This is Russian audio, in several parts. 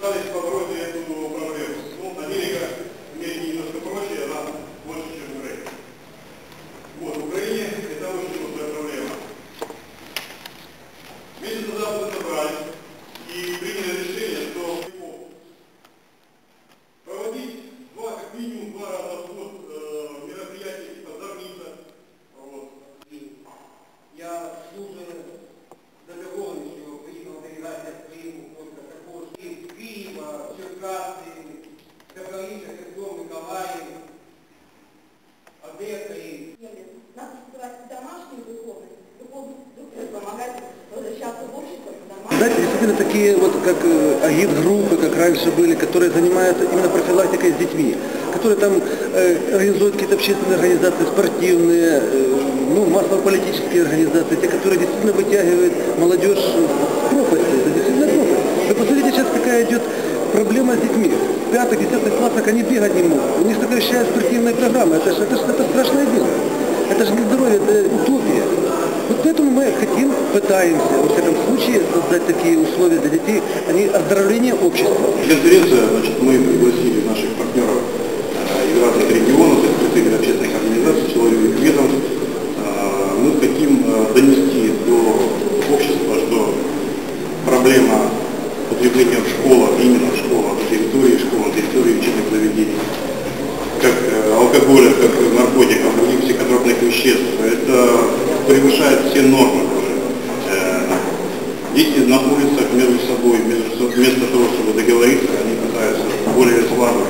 Gracias. Действительно такие вот как э, агит-группы, как раньше были, которые занимаются именно профилактикой с детьми, которые там э, организуют какие-то общественные организации, спортивные, э, ну, массово-политические организации, те, которые действительно вытягивают молодежь с пропасти. Это действительно пропасть. Вы посмотрите сейчас, какая идет проблема с детьми. В пятых, десятых классах они бегать не могут. У них сокращают спортивные программы. Это же это, ж- это страшное дело. Это же не здоровье, это утопия. Вот поэтому мы хотим, пытаемся, во всяком случае, создать такие условия для детей, они оздоровление общества. Конференция, значит, мы пригласили наших партнеров э, из разных регионов, из представителей общественных организаций, силовых ведомств. Э, Мы хотим э, донести до общества, что проблема потребления в школах, именно в школах, на территории школ, на территории учебных заведений, как алкоголя, как наркотиков, других психотропных веществ, это превышает все нормы. Э, Дети на улицах между собой, вместо того, чтобы договориться, они пытаются более слабых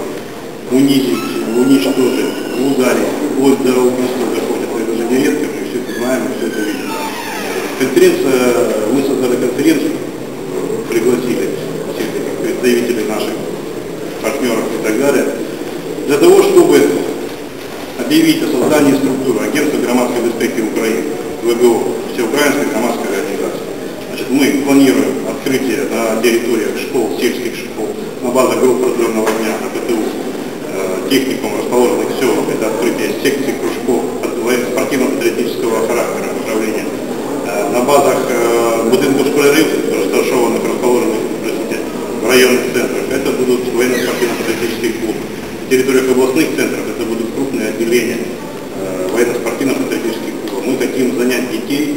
унизить, уничтожить, ударить, вплоть до убийства доходят. Это же нередко, мы все это знаем, мы все это видим. Конференция, мы создали конференцию, пригласили всех представителей наших партнеров и так далее, для того, чтобы объявить о создании структуры агентства громадской Украины, ВГО, Всеукраинской громадской организации. Значит, мы планируем открытие на территориях школ, сельских школ, на базах групп разлерного дня, на ПТУ, э, техникум, расположенных в селах, это открытие секций, кружков спортивно-патриотического характера направления. Э, на базах э, будинку розташованих, расположенных простите, в районных центрах, это будут военно-спортивно-патриотические клубы. На территориях областных центров это будут крупные отделения give